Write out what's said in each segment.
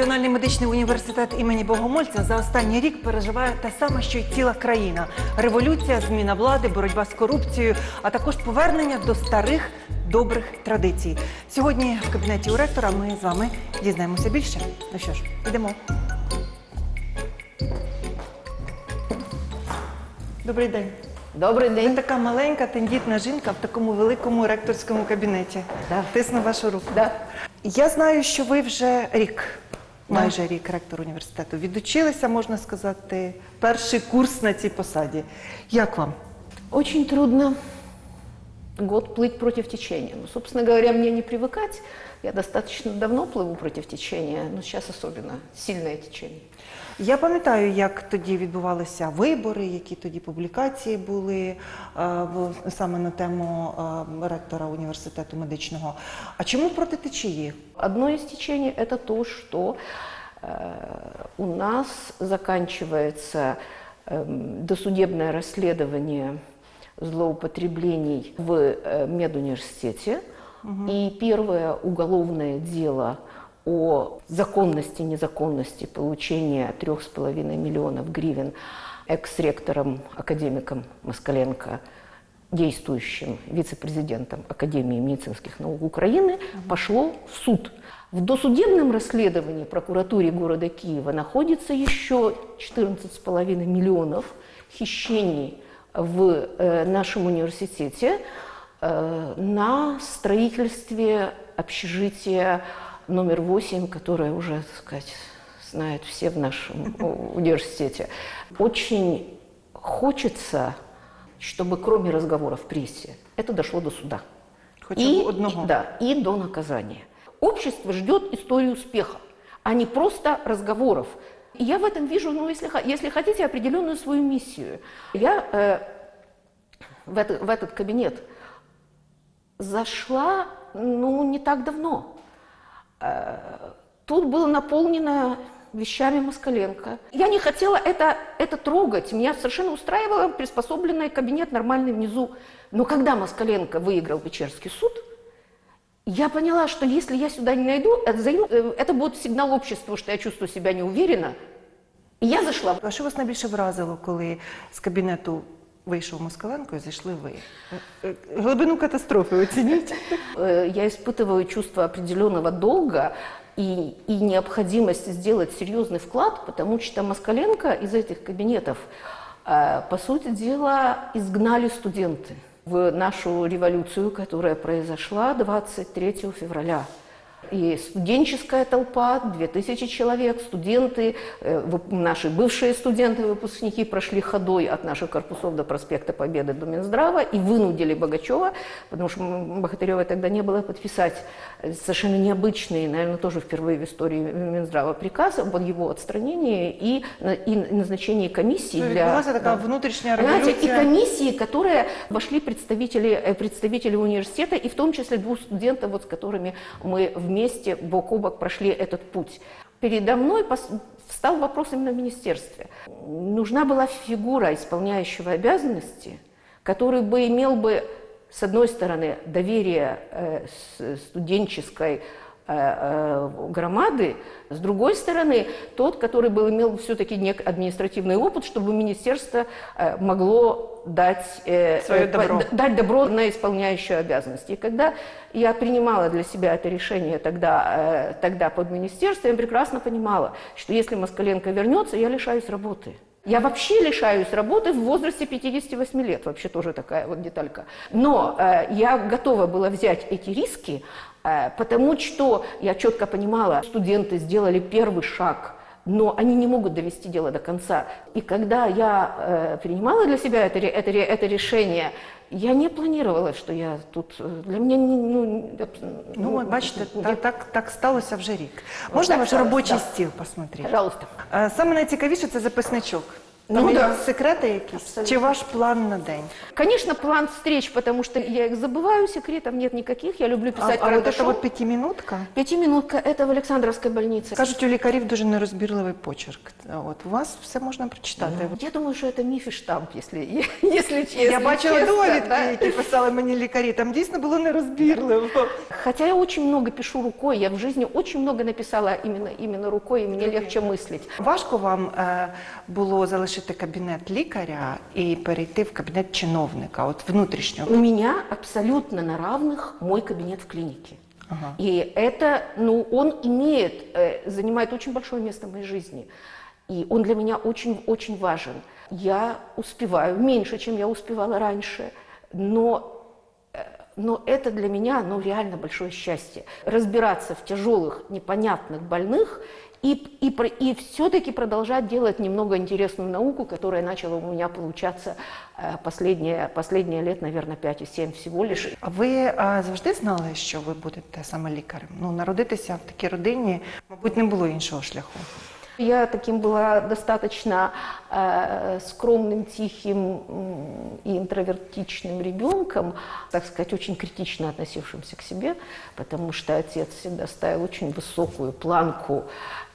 Національний медичний університет імені Богомольця за останній рік переживає те саме, що й ціла країна: революція, зміна влади, боротьба з корупцією, а також повернення до старих добрих традицій. Сьогодні в кабінеті у ректора ми з вами дізнаємося більше. Ну що ж, йдемо. Добрий день. Добрий Ви день. така маленька, тендітна жінка в такому великому ректорському кабінеті. Да. Тисну вашу руку. Да. Я знаю, що ви вже рік, майже рік ректор університету. Відучилися, можна сказати, перший курс на цій посаді. Як вам? Очень трудно год плыть против течения. Ну, собственно говоря, мне не привыкать. Я достаточно давно плыву против течения, но сейчас особенно сильное течение. Я пам'ятаю, як тоді відбувалися вибори, які тоді публікації були е, в- саме на тему е, ректора університету медичного. А чому проти течії? Одно из течений – это то, что э, у нас заканчивается эм, досудебное расследование злоупотреблений в э, медуниверситете. И первое уголовное дело о законности, незаконности получения 3,5 миллионов гривен экс-ректором, академиком Москаленко, действующим вице-президентом Академии медицинских наук Украины, пошло в суд. В досудебном расследовании прокуратуре города Киева находится еще 14,5 миллионов хищений в э, нашем университете э, на строительстве общежития номер 8, которое уже, так сказать, знают все в нашем университете. Очень хочется, чтобы кроме разговоров в прессе, это дошло до суда. Хоча и, одного. и- да, и до наказания. Общество ждет истории успеха, а не просто разговоров. И я в этом вижу, ну, если, если хотите, определенную свою миссию. Я э, в, это- в этот кабинет зашла, ну, не так давно. Э, Тут было наполнено вещами Москаленко. Я не хотела это, это трогать. Меня совершенно устраивал приспособленный кабинет нормальный внизу. Но когда Москаленко выиграл Печерский суд, я поняла, что если я сюда не найду, это, э, будет сигнал обществу, что я чувствую себя неуверенно. И я зашла. А що вас найбільше вразило, коли з кабінету вийшов Москаленко і зайшли ви? Е, е, Глибину катастрофи оцініть. Э, Я испытываю чувство определенного долга и, и необходимость сделать серьезный вклад, потому что Москаленко из этих кабинетов, э, по сути дела, изгнали студенты в нашу революцию, которая произошла 23 февраля. И студенческая толпа, 2000 человек, студенты, э, вып- наши бывшие студенты, выпускники прошли ходой от наших корпусов до проспекта Победы до Минздрава и вынудили Богачева, потому что м, Богатырева тогда не было, подписать э, совершенно необычный, наверное, тоже впервые в истории Минздрава приказ об его отстранении и, на- и назначении комиссии для... Відбулася така да. внутрішня Понимаете, и революція. комиссии, которые вошли представители, э, представители университета, и в том числе двух студентов, вот, с которыми мы вместе бок о бок прошли этот путь. Передо мной встал вопрос именно в министерстве. Нужна была фигура исполняющего обязанности, который бы имел бы, с одной стороны, доверие э, студенческой громады, с другой стороны, тот, который бы имел все-таки нек- административный опыт, чтобы министерство э, могло дать, э, э, по- добро. дать добро на исполняющую обязанности. И когда я принимала для себя это решение тогда, э, тогда под министерством, я прекрасно понимала, что если Москаленко вернется, я лишаюсь работы. Я вообще лишаюсь работы в возрасте 58 лет, вообще тоже такая вот деталька. Но э, я готова была взять эти риски, э, потому что я четко понимала, студенты сделали первый шаг, но они не могут довести дело до конца. И когда я э, принимала для себя это, ре- это, ре- это решение, я не планировала, что я тут... э, Для меня... не- Ну, аб- Ну, от бачите, я- так, так, так сталося вже рік. Можна так ваш сталося, робочий да. стіл посмотрети? Пожалуйста. Е, Саме найцікавіше це записничок. Там Ну є да. секрети якісь? Абсолютно. Чи ваш план на день? Конечно, план встреч, потому что я их забываю, секретов нет никаких. Я люблю А, писать а от карандашом. ця от п'ятимінутка? Пятиминутка – это в Александровской больнице. Кажуть, у лікарів дуже нерозбірливий почерк. От у вас все можна прочитати. Ну, Я думаю, что это миф и штамп, если, если честно. Я бачила честно, довідки, да. які писали мені лікарі. Там дійсно було нерозбірливо. Хотя я очень много пишу рукой, я в жизни очень много написала именно, именно рукой, и мне легче мыслить. Важко вам е, було залишити кабінет лікаря і перейти в кабінет чиновника, от внутрішнього. У меня абсолютно на равных мой кабинет в клинике. Ага. И это, ну, он имеет, э, занимает очень большое место в моей жизни. И он для меня очень-очень важен. Я успеваю меньше, чем я успевала раньше, но, э, но это для меня, ну, реально большое счастье. Разбираться в тяжелых, непонятных больных и, и, про- и все-таки продолжать делать немного интересную науку, которая начала у меня получаться э, последние, последние лет, наверное, 5 и 7 всего лишь. А ви е, завжди знали, що ви будете саме лікарем? Ну, народитися в такій родині, мабуть, не було іншого шляху. Я таким была достаточно э, скромным, тихим м, и интровертичным ребенком, так сказать, очень критично относившимся к себе, потому что отец всегда ставил очень высокую планку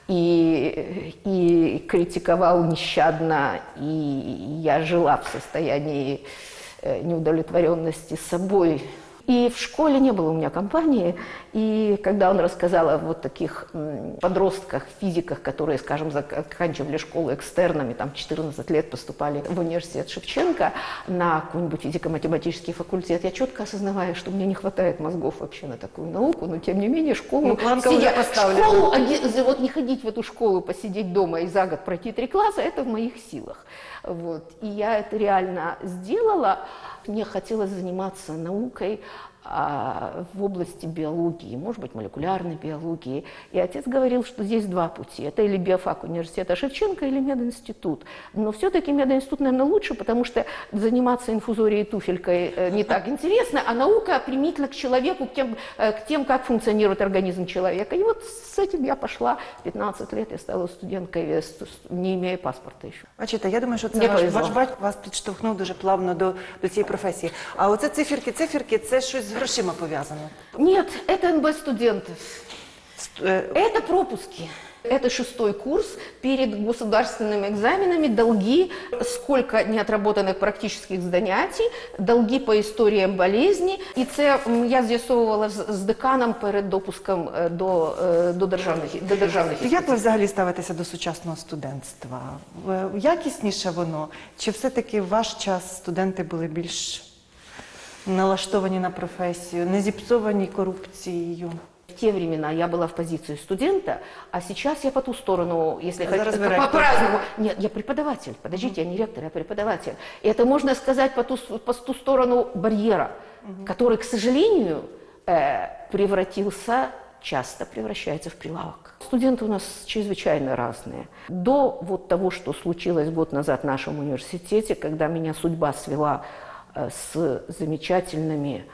и, и критиковал нещадно, и я жила в состоянии э, неудовлетворенности собой. И в школе не было у меня компании, и когда он рассказал о вот таких подростках, физиках, которые, скажем, заканчивали школу экстернами, там 14 лет поступали в университет Шевченко на какой-нибудь физико-математический факультет, я четко осознавая, что мне не хватает мозгов вообще на такую науку, но тем не менее школу... Ну, планка уже поставлена. школу, вот не ходить в эту школу, посидеть дома и за год пройти три класса, это в моих силах. Вот. И я это реально сделала. Мне хотелось заниматься наукой в области биологии, может быть, молекулярной биологии. И отец говорил, что здесь два пути. Это или биофак университета Шевченко, или мединститут. Но все-таки мединститут, наверное, лучше, потому что заниматься инфузорией и туфелькой э, не так интересно, а наука примитивна к человеку, к тем, э, к тем, как функционирует организм человека. И вот с этим я пошла. 15 лет я стала студенткой, э, ст- ст- не имея паспорта еще. Бачите, я думаю, що це Мені ваш, повезло. ваш батько вас підштовхнув дуже плавно до, до цієї професії. А оце циферки, циферки, це щось з грошима пов'язано. Нет, это НБ студентов. Ст- е, Это пропуски. Это шестой курс. Перед государственными экзаменами долги, сколько неотработанных практических занятий, долги по історіям болезні. І це м, я з'ясовувала з, з деканом перед допуском е, до, е, до державних, до державних Як ви взагалі ставитеся до сучасного студентства? Е, Якісніше воно? Чи все-таки в ваш час студенти були більш налаштовані на професію, не зіпсовані корупцією? В те времена я была в позиции студента, а сейчас я по ту сторону, если А хотите, зараз ви по- ректор. по-разному. Нет, я преподаватель. Подождите, я не ректор, я преподаватель. И это можно сказать по ту, с- по ту сторону барьера, который, к сожалению, э, превратился, часто превращается в прилавок. Студенты у нас чрезвычайно разные. До вот того, что случилось год назад в нашем университете, когда меня судьба свела э, с замечательными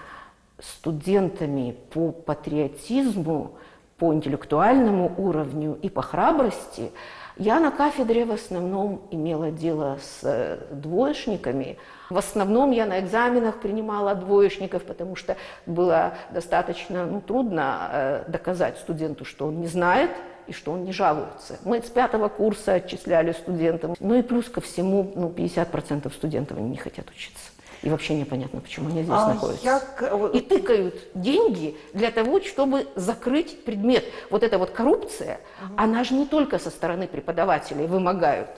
студентами по патриотизму, по интеллектуальному уровню и по храбрости, я на кафедре в основном имела дело с э, двоечниками. В основном я на экзаменах принимала двоечников, потому что было достаточно ну, трудно э, доказать студенту, что он не знает и что он не жалуется. Мы с пятого курса отчисляли студентам. Ну и плюс ко всему, ну, 50% студентов не хотят учиться. И вообще непонятно, почему они здесь А находятся як е, и тыкают деньги для того, чтобы закрыть предмет. Вот эта вот коррупция, она же не только со стороны преподавателей вымогают.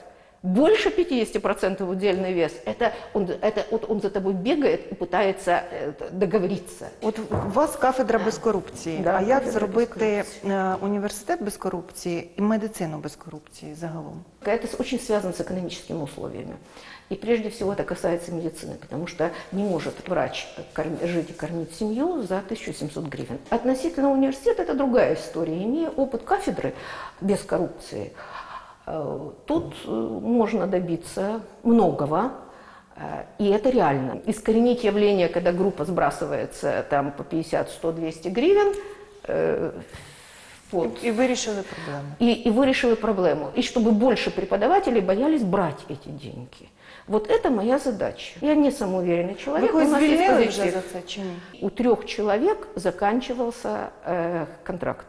Больше 50% удельный вес. Это он, это вот он за тобой бегает и пытается э, договориться. От у вас кафедра без корупції. Да, а як кафедра без зробити е, університет без корупції і медицину без корупції загалом? Это с- очень связано с экономическими условиями. И прежде всего это касается медицины, потому что не может врач жить и кормить семью за 1700 гривен. Относительно университета это другая история. Имея опыт кафедры без коррупции, э, тут э, можно добиться многого, э, и это реально. Искоренить явление, когда группа сбрасывается там по 50, 100, 200 гривен, э, Вот. І вирішили проблему. И, и вы решили проблему. И чтобы больше преподавателей боялись брать эти деньги. Вот это моя задача. Я не самоуверенный человек. когось у нас есть? У трех человек заканчивался э, контракт.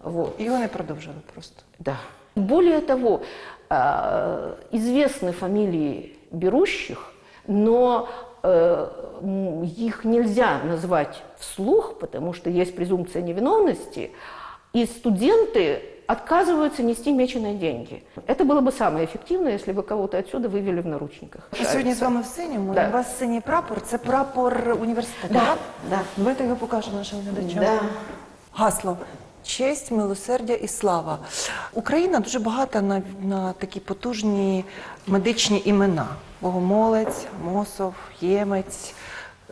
Вот. Його не продовжили просто. Да. Более того, э, известны фамилии берущих, но э, их нельзя назвать вслух, потому что есть презумпция невиновности, и студенты отказываются нести меченые деньги. Это было бы самое эффективное, если бы кого-то отсюда вывели в наручниках. Ми сьогодні з вами в синьому. Да. У вас синій прапор. Це прапор університету. Да, так? да. Давайте його покажемо нашим глядачам. Да. Гасло. Честь, милосердя і слава. Україна дуже багата на, на такі потужні медичні імена: Богомолець, Мосов, Ємець,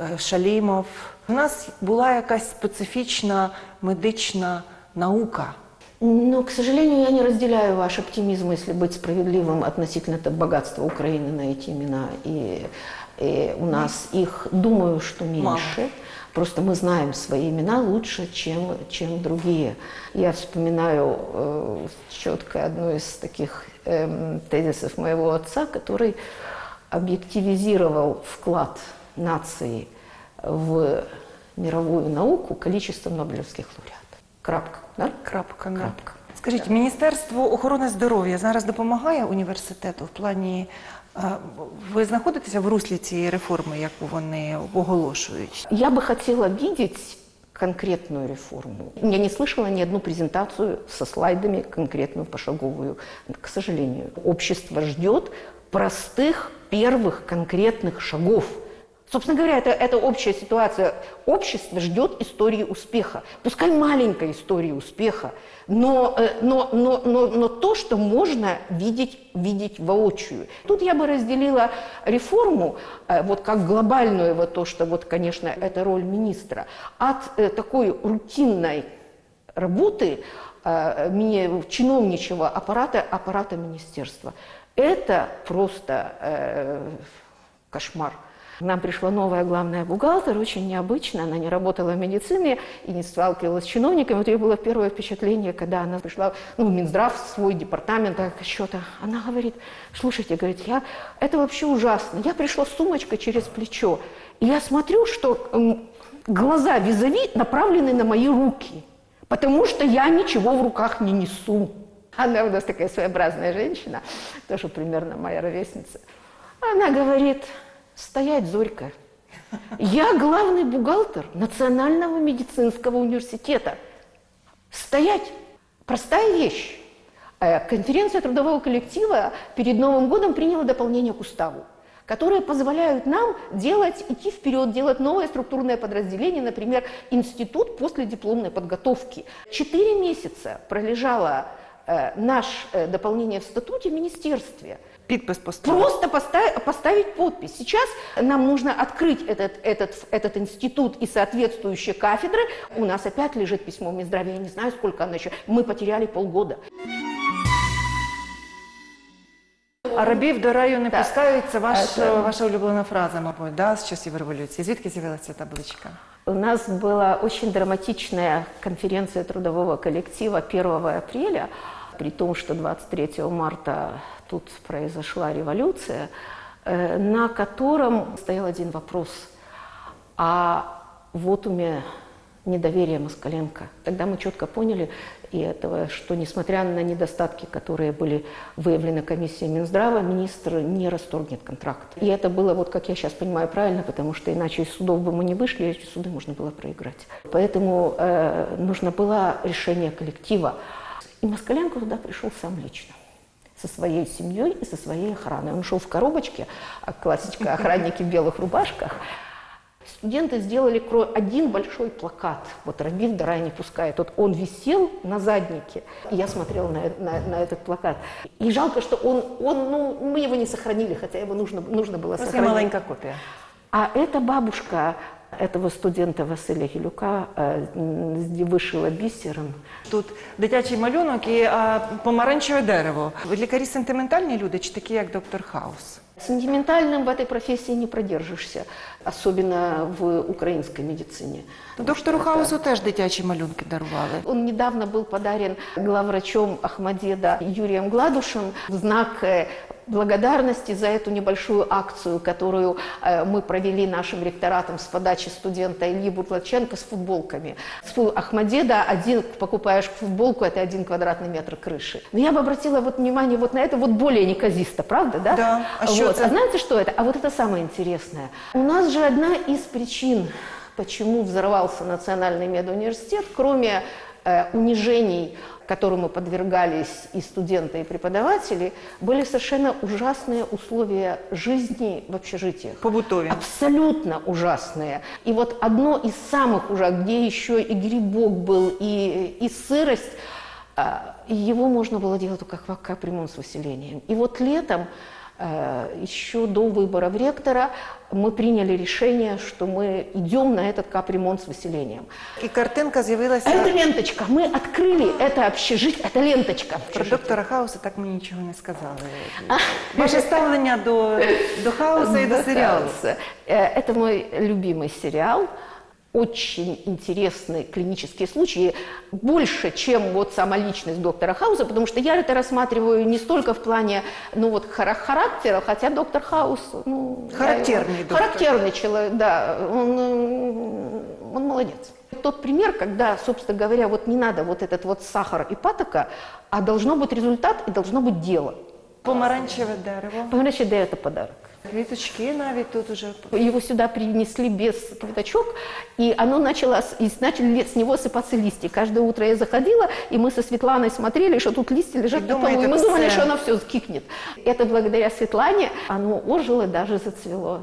е, Шалімов. У нас була якась специфічна медична наука. Но, к сожалению, я не разделяю ваш оптимизм, если быть справедливым относительно богатства Украины на эти имена. И, и у нас их, думаю, что меньше. Просто мы знаем свои имена лучше, чем, чем другие. Я вспоминаю э, четко одну из таких эм, тезисов моего отца, который объективизировал вклад нации в мировую науку количеством нобелевских лауреатов. Крапка. Да? Крапка. да. Крапка. Скажіть, Міністерство охорони здоров'я зараз допомагає університету в плані. е, Ви знаходитеся в руслі цієї реформи, яку вони оголошують? Я бы хотела видеть конкретную реформу. Я не слышала ни одну презентацию со слайдами конкретную пошаговую. К сожалению, общество ждет простых первых конкретных шагов. Собственно говоря, это, это общая ситуация. Общество ждет истории успеха. Пускай маленькой истории успеха, но, э, но, но, но, но то, что можно видеть, видеть воочию. Тут я бы разделила реформу, э, вот как глобальную, вот то, что, вот, конечно, это роль министра, от э, такой рутинной работы чиновничьего аппарата, аппарата министерства. Это просто э, кошмар. Нам пришла новая главная бухгалтер, очень необычно, она не работала в медицине и не сталкивалась с чиновниками. Вот ее было первое впечатление, когда она пришла ну, в Минздрав, в свой департамент счета. Она говорит, слушайте, говорит, я, это вообще ужасно. Я пришла с сумочкой через плечо, и я смотрю, что глаза визави направлены на мои руки, потому что я ничего в руках не несу. Она у нас такая своеобразная женщина, тоже примерно моя ровесница. Она говорит, стоять, Зорька. Я главный бухгалтер Национального медицинского университета. Стоять. Простая вещь. Э, Конференция трудового коллектива перед Новым годом приняла дополнение к уставу которые позволяют нам делать, идти вперед, делать новое структурное подразделение, например, институт после дипломной подготовки. Четыре месяца пролежало э, наше э, дополнение в статуте в министерстве. Підпис поставити. Просто поста- поставить подпись. Сейчас нам нужно открыть этот, этот, этот институт и соответствующие кафедры. У нас опять лежит письмо в Минздраве, я не знаю, сколько оно еще. Мы потеряли полгода. А рабів до раю не Так. пускають. Це ваш, Це- ваша улюблена фраза, мабуть, да, з часів революції. Звідки з'явилася ця табличка? У нас была очень драматичная конференция трудового коллектива 1 апреля, при том, что 23 марта тут произошла революция, э, на котором стоял один вопрос. А вот у меня недоверие Москаленко. Тогда мы четко поняли и этого, что несмотря на недостатки, которые были выявлены комиссией Минздрава, министр не расторгнет контракт. И это было, вот как я сейчас понимаю, правильно, потому что иначе из судов бы мы не вышли, эти суды можно было проиграть. Поэтому э, нужно было решение коллектива. И Москаленко туда пришел сам лично со своей семьей и со своей охраной. Он шел в коробочке, а классика охранники в белых рубашках. Студенты сделали один большой плакат. Вот Рабив до рая не пускает. Вот он висел на заднике. И я смотрела на, на- на этот плакат. И жалко, что он, он, ну, мы его не сохранили, хотя его нужно, нужно было є сохранить. маленька копія. А эта бабушка этого студента Василия Гилюка э, м, вышила бисером. Тут дитячий малюнок і а, помаранчеве дерево. Ви лікарі сентиментальні люди чи такі, як доктор Хаус? Сентиментальным в этой профессии не продержишься, особенно в украинской медицине. Ну, Доктору Хаусу теж дитячі малюнки дарували. Он недавно был подарен главврачом Ахмадеда Юрием Гладушем в знак э, благодарности за эту небольшую акцию, которую э, мы провели нашим ректоратом с подачи студента Ильи Бутлаченко с футболками. С Ахмадеда один, покупаешь футболку, это один квадратный метр крыши. Но я бы обратила вот внимание вот на это вот более неказисто, правда, да? Да. А вот. это? А знаете, что это? А вот это самое интересное. У нас же одна из причин, почему взорвался Национальный медуниверситет, кроме э, унижений, которым мы подвергались и студенты, и преподаватели, были совершенно ужасные условия жизни в общежитиях. Побутові. Абсолютно ужасные. И вот одно из самых ужасных, где еще и грибок был, и, и сырость, а, его можно было делать только как капремонт с выселением. И вот летом, еще до выборов ректора, мы приняли решение, что мы идем на этот капремонт с выселением. І картинка А это з'явилася ленточка. Мы открыли это общежитие. Это ленточка. про доктора Хауса, так мені нічого не сказали. Ваше ставлення до, до Хауса і до серіалу. Э, Это мой любимый сериал. Очень интересные клинические случаи, больше, чем вот сама личность доктора Хауса, потому что я это рассматриваю не столько в плане, ну вот хара- характера, хотя доктор Хаус, ну, Характерный его- доктор. характерный человек, да, он, э, он молодец. Тот пример, когда, собственно говоря, вот не надо вот этот вот сахар и патока, а должно быть результат и должно быть дело. Помаранчеве дерево. Понимаете, да, это подарок. Квіточки навіть тут уже. Его сюда принесли без квиточок, и оно начало, и начали с него сыпаться листья. Каждое утро я заходила, и мы со Светланой смотрели, что тут листья лежат И на полу. И мы думали, что оно все скикнет. Это благодаря Светлане оно ожило и даже зацвело.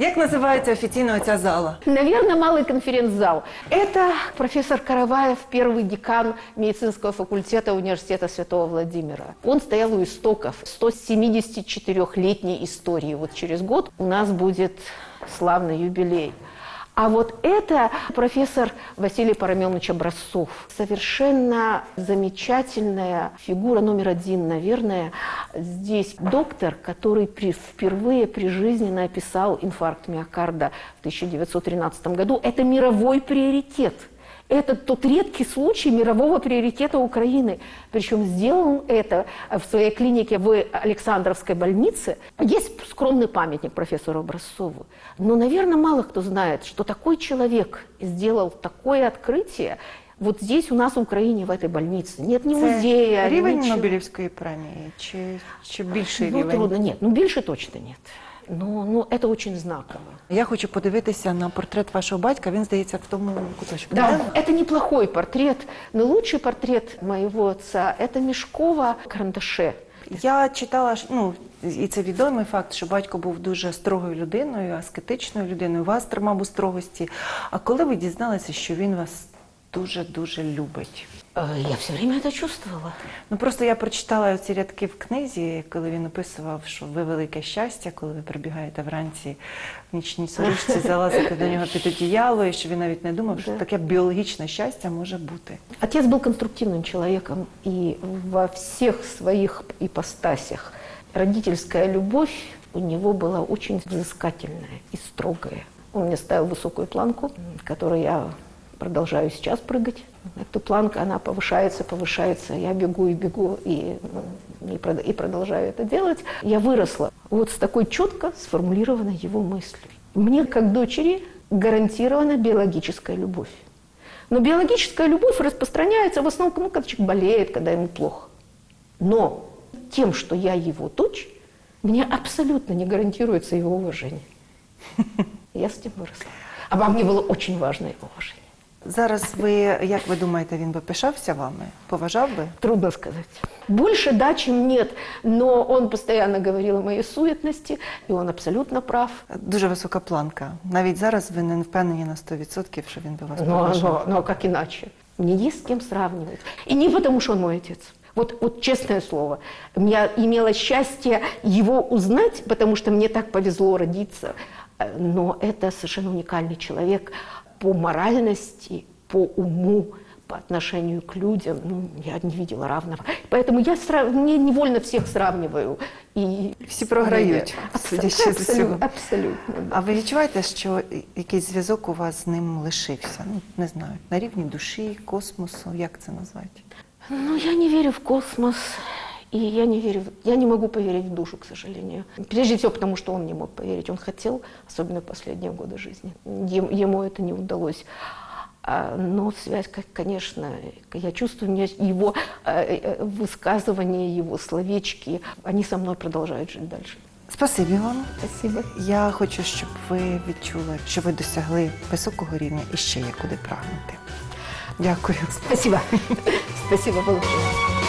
Як називається офіційно ця зала? Наверное, малый конференц-зал. Это профессор Караваев, первый декан медицинского факультета университета Святого Владимира. Он стоял у истоков 174-летней истории. Вот через год у нас будет славный юбилей. А вот это профессор Василий Парамелович Образцов. Совершенно замечательная фигура номер один, наверное. Здесь доктор, который при- впервые прижизненно описал инфаркт миокарда в 1913 году. Это мировой приоритет. Это тот редкий случай мирового приоритета Украины. Причем сделал он это в своей клинике в Александровской больнице. Есть скромный памятник профессору Образцову. Но, наверное, мало кто знает, что такой человек сделал такое открытие вот здесь у нас в Украине, в этой больнице. Нет ни музея, Це рівень ничего. Нобелівської премії чи, чи більший Ну, рівень? трудно. Нет, ну больше точно нет. Но, но это очень знаково. Я хочу подивитися на портрет вашого батька. Він здається в тому куточку. Да, это неплохой портрет, но лучший портрет моего отца – это Мешкова карандаше. Я читала, ж, ну і це відомий факт, що батько був дуже строгою людиною, аскетичною людиною. Вас тримав у строгості. А коли ви дізналися, що він вас дуже дуже любить? Э, Я все время это чувствовала. Ну просто я прочитала ці рядки в книзі, коли він описував, що ви велике щастя, коли ви прибігаєте вранці в нічній сорочці, залазите до нього під одіяло, і що він навіть не думав, що Да. таке біологічне щастя може бути. Отец был конструктивным человеком и во всех своих ипостасях. Родительская любовь у него была очень взыскательная и строгая. Он мне ставил высокую планку, м, которую я продолжаю сейчас прыгать. Эта планка, она повышается, повышается. Я бегу и бегу, и, и, и продолжаю это делать. Я выросла вот с такой четко сформулированной его мыслью. Мне, как дочери, гарантирована биологическая любовь. Но биологическая любовь распространяется в основном, ну, когда человек болеет, когда ему плохо. Но тем, что я его дочь, мне абсолютно не гарантируется его уважение. Я с этим выросла. А во мне было очень важно его уважение. Зараз ви, як ви думаєте, він би пишався вами? Поважав би? Трудно сказать. Больше да, чем нет. Но он постоянно говорил о моей суетности, и он абсолютно прав. Дуже висока планка. Навіть зараз ви не впевнені на 100%, що він би вас Но, поважав. но, но как иначе? Мне есть с кем сравнивать. И не потому, что он мой отец. Вот, вот честное слово, я имела счастье его узнать, потому что мне так повезло родиться. Э, Но это совершенно уникальный человек По моральности, по уму, по отношению к людям. Ну, я не видела равного. Поэтому я сра- мне невольно всех сравниваю. И Всі програють, Абсолютно, судячи з усього. абсолютно, да. А ви відчуваєте, що якийсь зв'язок у вас з ним лишився? Ну, не знаю, на рівні душі, космосу, як це назвати? Ну, я не верю в космос, и я не верю, в- я не могу поверить в душу, к сожалению. Прежде всего, потому что он не мог поверить. Он хотел, особенно в последние годы жизни. Ем- Ему это не удалось. А, Но связь, как, конечно, я чувствую, у меня его э, э, высказывания, его словечки, они со мной продолжают жить дальше. Спасибі вам. Спасибо. Я хочу, щоб ви відчули, що ви досягли високого рівня і ще є куди прагнути. Дякую. Спасибо. Спасибо большое.